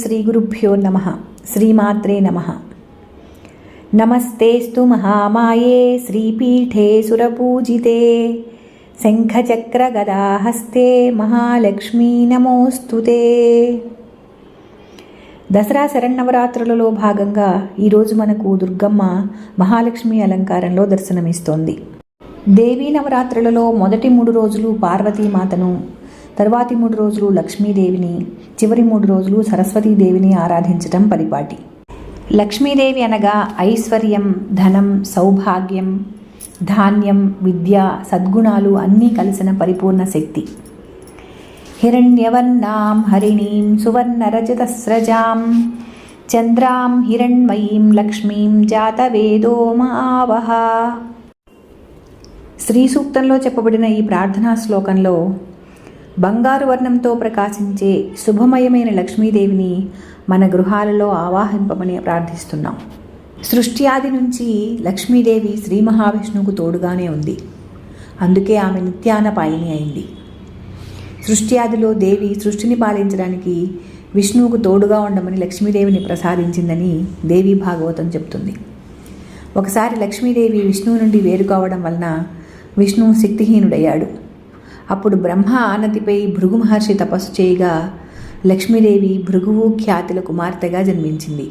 శ్రీ గురుభ్యో నమ. శ్రీమాత్రే నమ. నమస్తేస్తు మహామాయే శ్రీపీఠే సురపూజితే. శంఖచక్రగదాహస్తే మహాలక్ష్మీ నమోస్తుతే. దసరా శరన్నవరాత్రులలో భాగంగా ఈరోజు మనకు దుర్గమ్మ మహాలక్ష్మి అలంకారంలో దర్శనమిస్తోంది. దేవీ నవరాత్రులలో మొదటి మూడు రోజులు పార్వతీమాతను తరువాతి మూడు రోజులు లక్ష్మీదేవిని చివరి మూడు రోజులు సరస్వతీదేవిని ఆరాధించటం పరిపాటి. లక్ష్మీదేవి అనగా ఐశ్వర్యం ధనం సౌభాగ్యం ధాన్యం విద్య సద్గుణాలు అన్నీ కలిసిన పరిపూర్ణ శక్తి. హిరణ్యవర్ణాం హరిణీం సువర్ణరజతస్రజాం చంద్రాం హిరణ్మయీం లక్ష్మీం జాతవేదో మావహ శ్రీ సూక్తంలో చెప్పబడిన ఈ ప్రార్థనా శ్లోకంలో బంగారు వర్ణంతో ప్రకాశించే శుభమయమైన లక్ష్మీదేవిని మన గృహాలలో ఆవాహింపమని ప్రార్థిస్తున్నాం. సృష్టి ఆది నుంచి లక్ష్మీదేవి శ్రీ మహావిష్ణువుకు తోడుగానే ఉంది. అందుకే ఆమె నిత్యాన పాయిని అయింది. సృష్టి ఆదిలో దేవి సృష్టిని పాలించడానికి విష్ణువుకు తోడుగా ఉండమని లక్ష్మీదేవిని ప్రసాదించిందని దేవి భాగవతం చెబుతుంది. ఒకసారి లక్ష్మీదేవి విష్ణువు నుండి వేరు కావడం వలన విష్ణువు శక్తిహీనుడయ్యాడు. అప్పుడు బ్రహ్మ ఆనతిపై భృగు మహర్షి తపస్సు చేయగా లక్ష్మీదేవి భృగువు ఖ్యాతుల కుమార్తెగా జన్మించింది.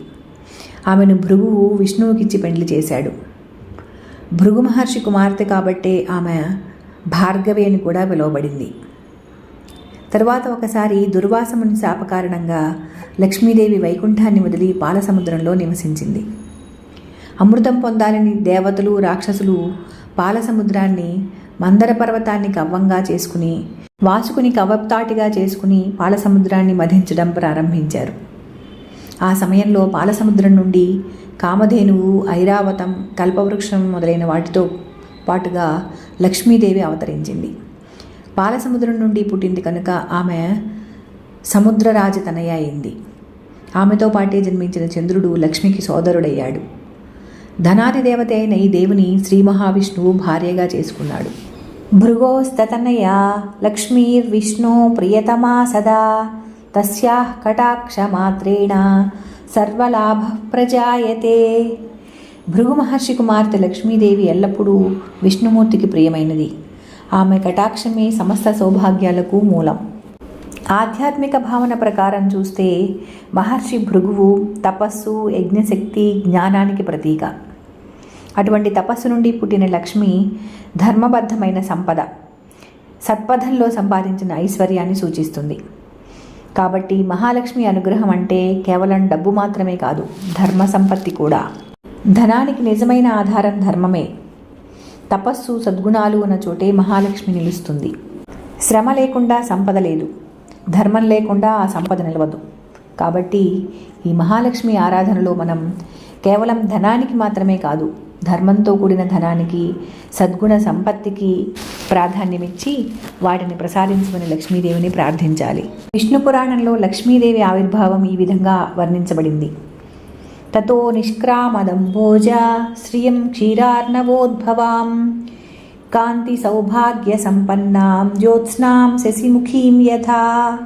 ఆమెను భృగువు విష్ణువుకిచ్చి పెండ్లి చేశాడు. భృగు మహర్షి కుమార్తె కాబట్టే ఆమె భార్గవి అని కూడా పిలువబడింది. తరువాత ఒకసారి దుర్వాసముని శాప కారణంగా లక్ష్మీదేవి వైకుంఠాన్ని వదిలి పాలసముద్రంలో నివసించింది. అమృతం పొందాలని దేవతలు రాక్షసులు పాలసముద్రాన్ని మందర పర్వతాన్ని కవ్వంగా చేసుకుని వాసుకుని కవ్వతాటిగా చేసుకుని పాలసముద్రాన్ని మధించడం ప్రారంభించారు. ఆ సమయంలో పాలసముద్రం నుండి కామధేనువు ఐరావతం కల్పవృక్షం మొదలైన వాటితో పాటుగా లక్ష్మీదేవి అవతరించింది. పాలసముద్రం నుండి పుట్టింది కనుక ఆమె సముద్రరాజు తనయ అయింది. ఆమెతో పాటే జన్మించిన చంద్రుడు లక్ష్మికి సోదరుడయ్యాడు. ధనాది దేవత అయిన ఈ దేవుని శ్రీ మహావిష్ణువు భార్యగా చేసుకున్నాడు. భృగోస్తతనయ లక్ష్మీర్విష్ణు ప్రియతమా సదా తస్యా కటాక్షమాత్రేణ సర్వలాభ ప్రజాయతే భృగు మహర్షి కుమార్తె లక్ష్మీదేవి ఎల్లప్పుడూ విష్ణుమూర్తికి ప్రియమైనది. ఆమె కటాక్షమే సమస్త సౌభాగ్యాలకు మూలం. ఆధ్యాత్మిక భావన ప్రకారం చూస్తే మహర్షి భృగువు తపస్సు యజ్ఞశక్తి జ్ఞానానికి ప్రతీక. అటువంటి తపస్సు నుండి పుట్టిన లక్ష్మి ధర్మబద్ధమైన సంపద. సత్పథంలో సంపాదించిన ఐశ్వర్యాన్ని సూచిస్తుంది. కాబట్టి మహాలక్ష్మి అనుగ్రహం అంటే కేవలం డబ్బు మాత్రమే కాదు ధర్మ సంపత్తి కూడా. ధనానికి నిజమైన ఆధారం ధర్మమే. తపస్సు సద్గుణాలు ఉన్న చోటే మహాలక్ష్మి నిలుస్తుంది. శ్రమ లేకుండా సంపద లేదు. ధర్మం లేకుండా ఆ సంపద నిలవదు. కాబట్టి ఈ మహాలక్ష్మి ఆరాధనలో మనం కేవలం ధనానికి మాత్రమే కాదు ధర్మంతో కూడిన ధనానికి సద్గుణ సంపత్తికి ప్రాధాన్యమిచ్చి వాటిని ప్రసాదించమని లక్ష్మీదేవిని ప్రార్థించాలి. విష్ణు పురాణంలో లక్ష్మీదేవి ఆవిర్భావం ఈ విధంగా వర్ణించబడింది. తతో నిష్క్రామదంభోజ శ్రియం క్షీరార్ణవోద్భవాం కాంతి సౌభాగ్య సంపన్నాం జ్యోత్స్నాం శశిముఖీం యథా.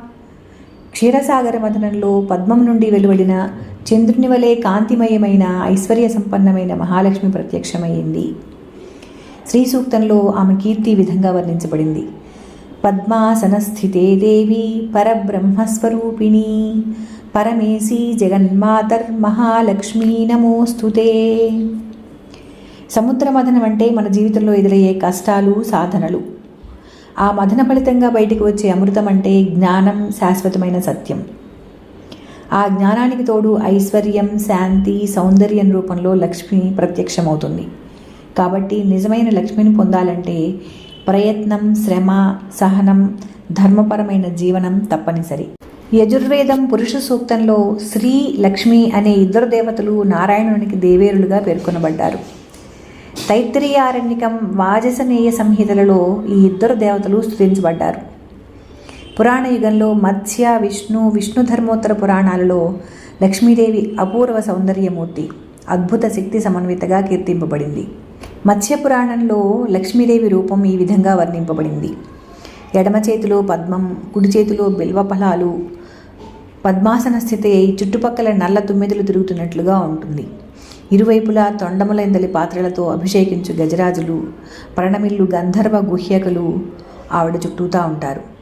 క్షీరసాగర మథనంలో పద్మం నుండి వెలువడిన చంద్రుని వలె కాంతిమయమైన ఐశ్వర్య సంపన్నమైన మహాలక్ష్మి ప్రత్యక్షమైంది శ్రీ సూక్తంలో ఆమె కీర్తి విధంగా వర్ణించబడింది. పద్మాసనస్థితే దేవి పరబ్రహ్మస్వరూపిణి. జగన్మాతర్ మహాలక్ష్మీనమో నమోస్తుతే సముద్ర మథనం అంటే మన జీవితంలో ఎదురయ్యే కష్టాలు సాధనలు. ఆ మథన ఫలితంగా బయటికి వచ్చే అమృతం అంటే జ్ఞానం శాశ్వతమైన సత్యం. ఆ జ్ఞానానికి తోడు ఐశ్వర్యం శాంతి సౌందర్యం రూపంలో లక్ష్మి ప్రత్యక్షమవుతుంది. కాబట్టి నిజమైన లక్ష్మిని పొందాలంటే ప్రయత్నం శ్రమ సహనం ధర్మపరమైన జీవనం తప్పనిసరి. యజుర్వేదం పురుష సూక్తంలో శ్రీ లక్ష్మి అనే ఇద్దరు దేవతలు నారాయణునికి దేవేరులుగా పేర్కొనబడ్డారు. తైత్తిరీయారణ్యకం వాజసనేయ సంహితలలో ఈ ఇద్దరు దేవతలు స్థుతించబడ్డారు పురాణ యుగంలో మత్స్య విష్ణు విష్ణు ధర్మోత్తర పురాణాలలో లక్ష్మీదేవి అపూర్వ సౌందర్యమూర్తి అద్భుత శక్తి సమన్వితగా కీర్తింపబడింది. మత్స్య పురాణంలో లక్ష్మీదేవి రూపం ఈ విధంగా వర్ణింపబడింది. ఎడమ చేతిలో పద్మం కుడి చేతిలో బిల్వఫలాలు పద్మాసన స్థితి అయి చుట్టుపక్కల నల్ల తుమ్మెదలు తిరుగుతున్నట్లుగా ఉంటుంది. ఇరువైపులా తొండములెందలి పాత్రలతో అభిషేకించు గజరాజులు ప్రణమిల్లు గంధర్వ గుహ్యకులు ఆవిడ చుట్టూతా ఉంటారు.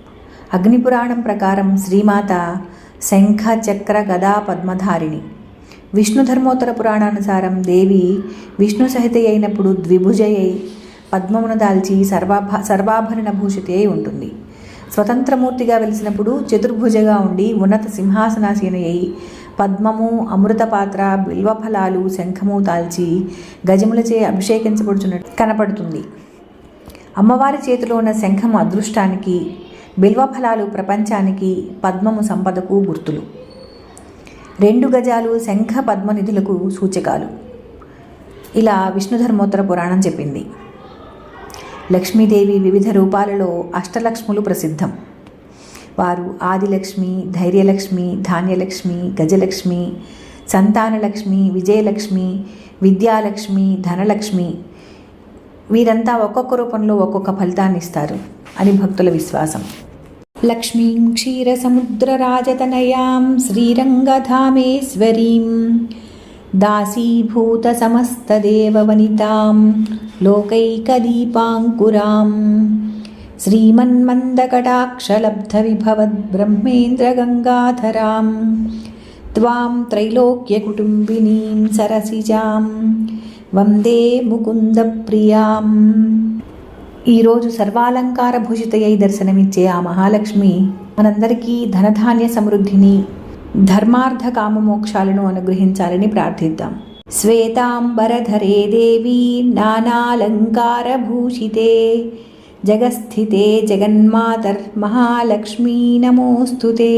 అగ్నిపురాణం ప్రకారం శ్రీమాత శంఖ చక్ర గదా పద్మధారిణి విష్ణు ధర్మోత్తర పురాణానుసారం దేవి విష్ణు సహిత అయినప్పుడు ద్విభుజయై పద్మమును దాల్చి సర్వాభ సర్వాభరణ భూషితే అయి ఉంటుంది. స్వతంత్రమూర్తిగా వెలిసినప్పుడు చతుర్భుజగా ఉండి ఉన్నత సింహాసనాసీన అయి పద్మము అమృత పాత్ర బిల్వఫలాలు శంఖము దాల్చి గజములచే అభిషేకించబడుచున్నట్టు కనపడుతుంది. అమ్మవారి చేతిలో ఉన్న శంఖము అదృష్టానికి బిల్వఫలాలు ప్రపంచానికి పద్మము సంపదకు గుర్తులు. రెండు గజాలు శంఖ పద్మనిధులకు సూచకాలు. ఇలా విష్ణుధర్మోత్తర పురాణం చెప్పింది. లక్ష్మీదేవి వివిధ రూపాలలో అష్టలక్ష్ములు ప్రసిద్ధం. వారు ఆదిలక్ష్మి ధైర్యలక్ష్మి ధాన్యలక్ష్మి గజలక్ష్మి సంతానలక్ష్మి విజయలక్ష్మి విద్యాలక్ష్మి ధనలక్ష్మి. వీరంతా ఒక్కొక్క రూపంలో ఒక్కొక్క ఫలితాన్ని ఇస్తారు అని భక్తుల విశ్వాసం. లక్ష్మీం క్షీరసముద్రరాజతనయాం శ్రీరంగధామేశ్వరీం దాసీభూతసమస్తదేవవనితాం లోకైకదీపాంకురాం श्रीमन्मन्दकटाक्षलब्धविभवद्ब्रह्मेन्द्रगङ्गाधरां त्वां त्रैलोक्यकुटुम्बिनीं सरसिजां वन्दे मुकुन्दप्रियाम् ఈరోజు సర్వాలంకార భూషితయ్యి దర్శనమిచ్చే ఆ మహాలక్ష్మి మనందరికీ ధనధాన్య సమృద్ధిని ధర్మార్థ కామమోక్షాలను అనుగ్రహించాలని ప్రార్థిద్దాం. శ్వేతాంబరధరే దేవి నానాలంకారభూషితే జగస్థితే జగన్మాతర్ మహాలక్ష్మీ నమోస్తుతే.